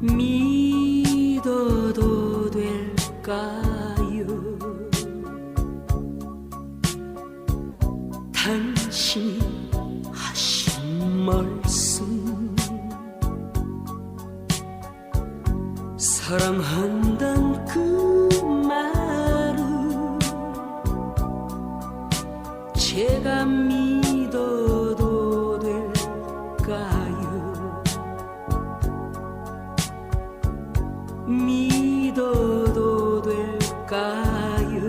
믿어도 될까요? 당신이 하신 말씀 사랑한단 그 말은 제가 믿어 믿어도 될까요?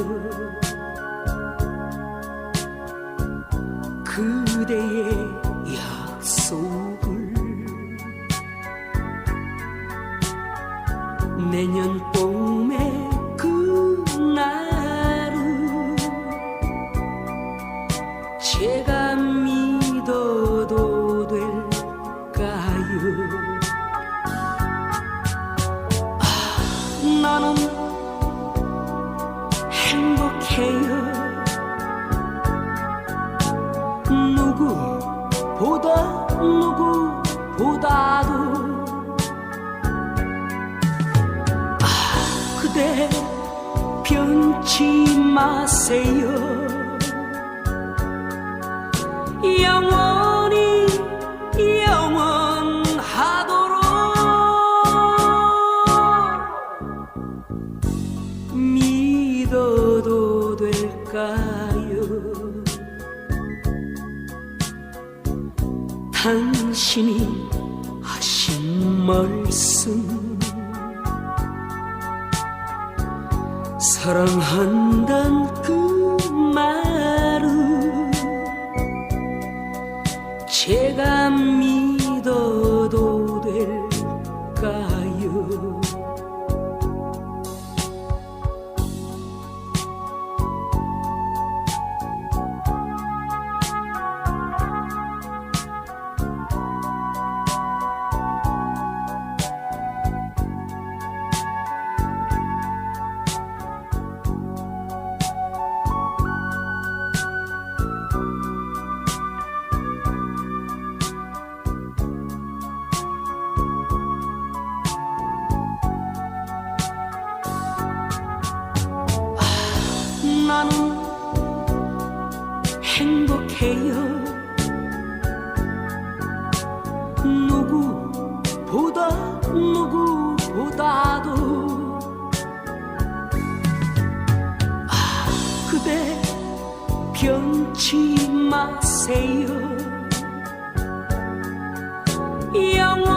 그대의 약속을 내년 봄에 그날은 제가 나는 행복해요. 누구보다 누구보다도 아 그대 변치 마세요 영원 될까요? 당신이 하신 말씀 사랑한단 그 말은 제가 믿어도 될까요? 나는 행복해요. 누구보다 누구보다도 아 그대 변치 마세요. 영원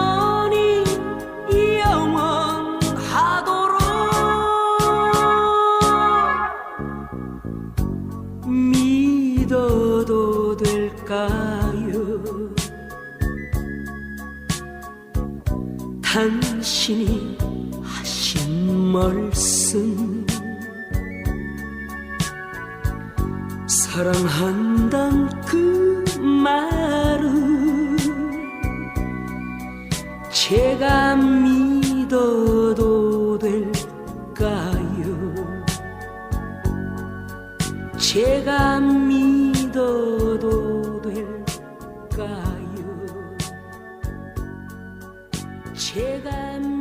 될까요? 당신이 하신 말씀 사랑한단 그 말은 제가 믿어도 될까요? 제가 切干。